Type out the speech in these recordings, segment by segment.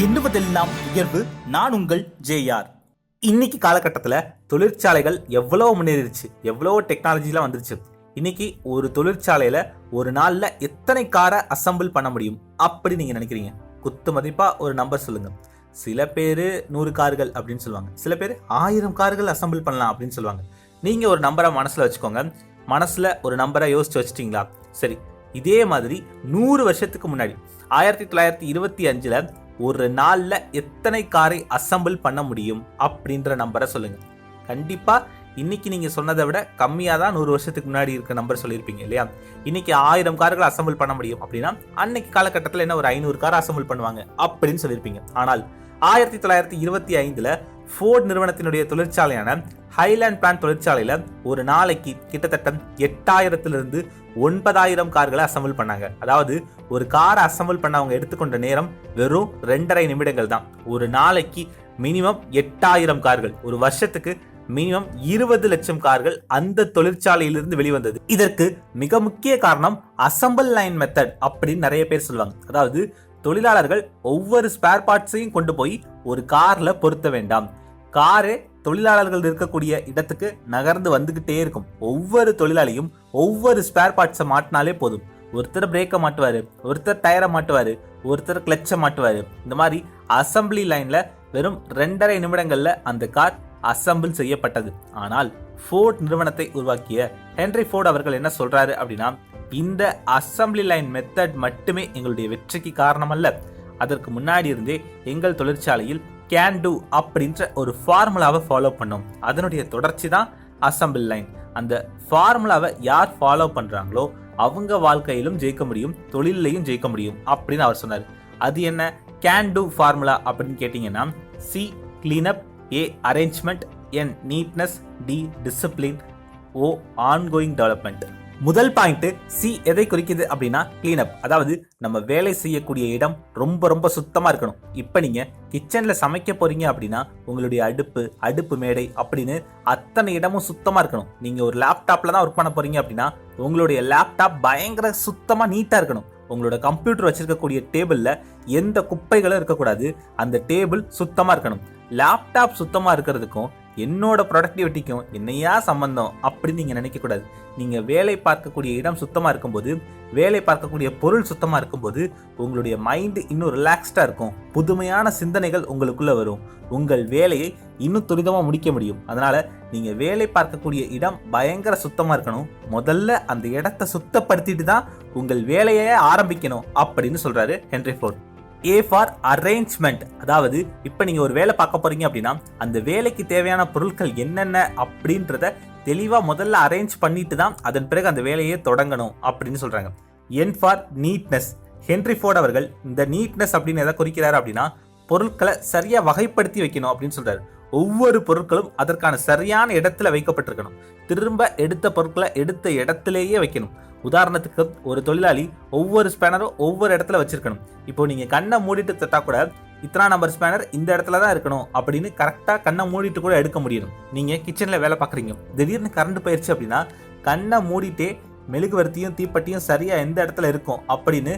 எண்ணுவதெல்லாம் உயர்வு. நான் உங்கள் ஜேஆர் இன்னைக்கு காலகட்டத்தில் தொழிற்சாலைகள் எவ்வளோ முன்னேறிடுச்சு. எவ்வளோ டெக்னாலஜிலாம் வந்துருச்சு. இன்னைக்கு ஒரு தொழிற்சாலையில் ஒரு நாளில் எத்தனை காரை அசெம்பிள் பண்ண முடியும் அப்படி நீங்கள் நினைக்கிறீங்க? குத்து மதிப்பாக ஒரு நம்பர் சொல்லுங்கள் சில பேர் நூறு கார்கள் அப்படின்னு சொல்லுவாங்க. சில பேர் ஆயிரம் கார்கள் அசம்பிள் பண்ணலாம் அப்படின்னு சொல்லுவாங்க. நீங்கள் ஒரு நம்பரை மனசில் வச்சுக்கோங்க. மனசில் ஒரு நம்பரை யோசிச்சு வச்சிட்டீங்களா? சரி. இதே மாதிரி நூறு வருஷத்துக்கு முன்னாடி ஆயிரத்தி தொள்ளாயிரத்தி இருபத்தி அஞ்சில் ஒரு நாளில் எத்தனை காரை அசெம்பிள் பண்ண முடியும் அப்படின்ற நம்பரை சொல்லுங்க. கண்டிப்பா இன்னைக்கு நீங்க சொன்னதை விட கம்மியாக தான் நூறு வருஷத்துக்கு முன்னாடி இருக்க நம்பர் சொல்லியிருப்பீங்க இல்லையா? இன்னைக்கு ஆயிரம் கார்கள் அசெம்பிள் பண்ண முடியும் அப்படின்னா அன்னைக்கு காலகட்டத்தில் என்ன ஒரு ஐநூறு கார் அசம்பிள் பண்ணுவாங்க அப்படின்னு சொல்லியிருப்பீங்க. ஆனால் ஆயிரத்தி தொள்ளாயிரத்தி இருபத்தி ஐந்துல ஃபோர்ட் நிறுவனத்தினுடைய தொழிற்சாலையான ஹைலேண்ட் பிளான் தொழிற்சாலையில் ஒரு நாளைக்கு கிட்டத்தட்ட எட்டாயிரத்திலிருந்து ஒன்பதாயிரம் கார்களை அசம்பிள் பண்ணாங்க. அதாவது ஒரு காரை அசம்பிள் பண்ண அவங்க எடுத்துக்கொண்ட நேரம் வெறும் ரெண்டரை நிமிடங்கள் தான். ஒரு நாளைக்கு மினிமம் எட்டாயிரம் கார்கள். ஒரு வருஷத்துக்கு மினிமம் இருபது லட்சம் கார்கள் அந்த தொழிற்சாலையிலிருந்து வெளிவந்தது. இதற்கு மிக முக்கிய காரணம் அசம்பிள் லைன் மெத்தட் அப்படின்னு நிறைய பேர் சொல்லுவாங்க. அதாவது தொழிலாளர்கள் ஒவ்வொரு ஸ்பேர் பார்ட்ஸையும் கொண்டு போய் ஒரு காரில் பொருத்த வேண்டாம். காரு தொழிலாளர்கள் இருக்கக்கூடிய இடத்துக்கு நகர்ந்து வந்துகிட்டே இருக்கும். ஒவ்வொரு தொழிலாளியும் ஒவ்வொரு ஸ்பேர் பார்ட்ஸை மாட்டினாலே போதும். ஒருத்தர் பிரேக்கை மாட்டுவாரு ஒருத்தர் டயரை மாட்டுவார் ஒருத்தர் கிளச்சை மாட்டுவார். இந்த மாதிரி அசம்பிளி லைனில் வெறும் ரெண்டரை நிமிடங்களில் அந்த கார் அசம்பிள் செய்யப்பட்டது. ஆனால் ஃபோர்ட் நிறுவனத்தை உருவாக்கிய ஹென்ரி ஃபோர்ட் அவர்கள் என்ன சொல்கிறாரு அப்படின்னா இந்த அசம்பிளி லைன் மெத்தட் மட்டுமே எங்களுடைய வெற்றிக்கு காரணமல்ல. அதற்கு முன்னாடி இருந்தே எங்கள் தொழிற்சாலையில் கேன் டூ அப்படின்ற ஒரு ஃபார்முலாவை ஃபாலோ பண்ணோம். அதனுடைய தொடர்ச்சி தான் அசம்பிள் லைன் அந்த ஃபார்முலாவை யார் ஃபாலோ பண்ணுறாங்களோ அவங்க வாழ்க்கையிலும் ஜெயிக்க முடியும் தொழிலையும் ஜெயிக்க முடியும் அப்படின்னு அவர் சொன்னார். அது என்ன? கேன் டூ ஃபார்முலா அப்படின்னு கேட்டிங்கன்னா C cleanup A arrangement N neatness D discipline O ongoing development முதல் பாயிண்ட் சி எதை குறிக்குது அப்படின்னா கிளீனப் அதாவது நம்ம வேலை செய்யக்கூடிய இடம் ரொம்ப ரொம்ப சுத்தமாக இருக்கணும். இப்போ நீங்கள் கிச்சனில் சமைக்க போகிறீங்க அப்படின்னா உங்களுடைய அடுப்பு அடுப்பு மேடை அப்படின்னு அத்தனை இடமும் சுத்தமாக இருக்கணும். நீங்கள் ஒரு லேப்டாப்பில் தான் ஒர்க் பண்ண போகிறீங்க அப்படின்னா உங்களுடைய லேப்டாப் பயங்கர சுத்தமாக நீட்டாக இருக்கணும். உங்களோட கம்ப்யூட்டர் வச்சுருக்கக்கூடிய டேபிளில் எந்த குப்பைகளும் இருக்கக்கூடாது. அந்த டேபிள் சுத்தமாக இருக்கணும். லேப்டாப் சுத்தமாக இருக்கிறதுக்கும் என்னோட ப்ரொடக்டிவிட்டிக்கும் என்னையா சம்பந்தம் அப்படின்னு நீங்கள் நினைக்கக்கூடாது. நீங்கள் வேலை பார்க்கக்கூடிய இடம் சுத்தமாக இருக்கும்போது வேலை பார்க்கக்கூடிய பொருள் சுத்தமாக இருக்கும்போது உங்களுடைய மைண்டு இன்னும் ரிலாக்ஸ்டாக இருக்கும். புதுமையான சிந்தனைகள் உங்களுக்குள்ளே வரும். உங்கள் வேலையை இன்னும் துரிதமாக முடிக்க முடியும். அதனால் நீங்கள் வேலை பார்க்கக்கூடிய இடம் பயங்கர சுத்தமாக இருக்கணும். முதல்ல அந்த இடத்த சுத்தப்படுத்திட்டு தான் உங்கள் வேலையை ஆரம்பிக்கணும் அப்படின்னு சொல்கிறாரு Henry Ford. A for arrangement அதாவது இப்போ நீங்கள் ஒரு வேலை பார்க்க போகிறீங்க அப்படின்னா அந்த வேலைக்கு தேவையான பொருட்கள் என்னென்ன அப்படின்றத தெளிவாக முதல்ல அரேஞ்ச் பண்ணிட்டு தான் அதன் பிறகு அந்த வேலையை தொடங்கணும் அப்படின்னு சொல்கிறாங்க N for neatness Henry Ford அவர்கள் இந்த நீட்னஸ் அப்படின்னு எதை குறிக்கிறார் அப்படின்னா பொருட்களை சரியாக வகைப்படுத்தி வைக்கணும் அப்படின்னு சொல்கிறார் ஒவ்வொரு பொருட்களும் அதற்கான சரியான இடத்துல வைக்கப்பட்டிருக்கணும். திரும்ப எடுத்த பொருட்களை எடுத்த இடத்துலேயே வைக்கணும். உதாரணத்துக்கு ஒரு தொழிலாளி ஒவ்வொரு ஸ்பேனரும் ஒவ்வொரு இடத்துல வச்சிருக்கணும். இப்போ நீங்கள் கண்ணை மூடிட்டு தட்டா கூட இத்தனா நம்பர் ஸ்பேனர் இந்த இடத்துல தான் இருக்கணும் அப்படின்னு கரெக்டாக கண்ணை மூடிட்டு கூட எடுக்க முடியணும். நீங்கள் கிச்சனில் வேலை பார்க்குறீங்க. திடீர்னு கரண்ட் போயிடுச்சு அப்படின்னா கண்ணை மூடிட்டே மெழுகுவர்த்தியும் தீப்பெட்டியும் சரியாக எந்த இடத்துல இருக்கும் அப்படின்னு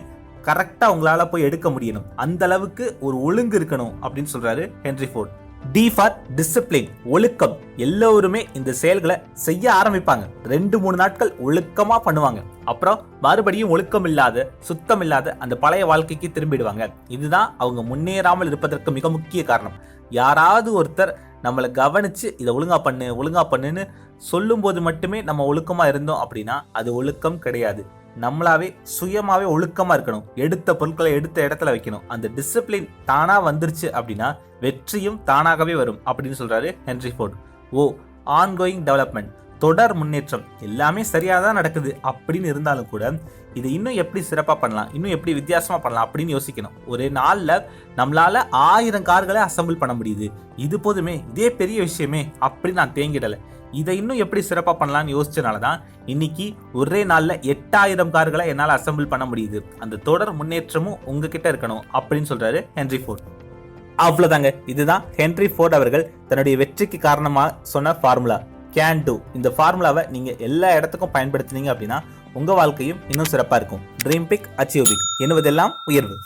கரெக்டாக உங்களால் போய் எடுக்க முடியணும். அந்த அளவுக்கு ஒரு ஒழுங்கு இருக்கணும் அப்படின்னு சொல்கிறாரு Henry Ford. D for discipline ஒழுக்கம். எல்லோருமே இந்த செயல்களை செய்ய ஆரம்பிப்பாங்க. ரெண்டு மூணு நாட்கள் ஒழுக்கமாக பண்ணுவாங்க. அப்புறம் மறுபடியும் ஒழுக்கம் இல்லாத சுத்தம் இல்லாத அந்த பழைய வாழ்க்கைக்கு திரும்பிடுவாங்க. இதுதான் அவங்க முன்னேறாமல் இருப்பதற்கு மிக முக்கிய காரணம். யாராவது ஒருத்தர் நம்மளை கவனித்து இதை ஒழுங்காக பண்ணு ஒழுங்காக பண்ணுன்னு சொல்லும்போது மட்டுமே நம்ம ஒழுக்கமாக இருந்தோம் அப்படின்னா அது ஒழுக்கம் கிடையாது. நம்மளாவே சுயமாவே ஒழுக்கமா இருக்கணும். எடுத்த பொருட்களை எடுத்த இடத்துல வைக்கணும். அந்த டிசிப்ளின் தானா வந்துருச்சு அப்படின்னா வெற்றியும் தானாகவே வரும் அப்படின்னு சொல்றாரு Henry Ford. O ongoing development தொடர் முன்னேற்றம். எல்லாமே சரியாக தான் நடக்குது அப்படின்னு இருந்தாலும் கூட இது இன்னும் எப்படி சிறப்பாக பண்ணலாம்? இன்னும் எப்படி வித்தியாசமாக பண்ணலாம் அப்படின்னு யோசிக்கணும். ஒரே நாளில் நம்மளால ஆயிரம் கார்களை அசம்பிள் பண்ண முடியுது. இது போதுமே. இதே பெரிய விஷயமே அப்படின்னு நான் தேங்கிடலை. இதை இன்னும் எப்படி சிறப்பாக பண்ணலாம்னு யோசிச்சனால தான் இன்னைக்கு ஒரே நாளில் எட்டாயிரம் கார்களை என்னால் அசம்பிள் பண்ண முடியுது. அந்த தொடர் முன்னேற்றமும் உங்ககிட்ட இருக்கணும் அப்படின்னு சொல்றாரு ஹென்ரி ஃபோர்ட். அவ்வளோதாங்க இதுதான் ஹென்ரி ஃபோர்ட் அவர்கள் தன்னுடைய வெற்றிக்கு காரணமாக சொன்ன ஃபார்முலா கேன் டூ இந்த ஃபார்முலாவை நீங்கள் எல்லா இடத்துக்கும் பயன்படுத்தினீங்க அப்படின்னா உங்கள் வாழ்க்கையும் இன்னும் சிறப்பாக இருக்கும். ட்ரீம் பிக் அச்சீவ் பிக் என்பதெல்லாம் உயர்வு?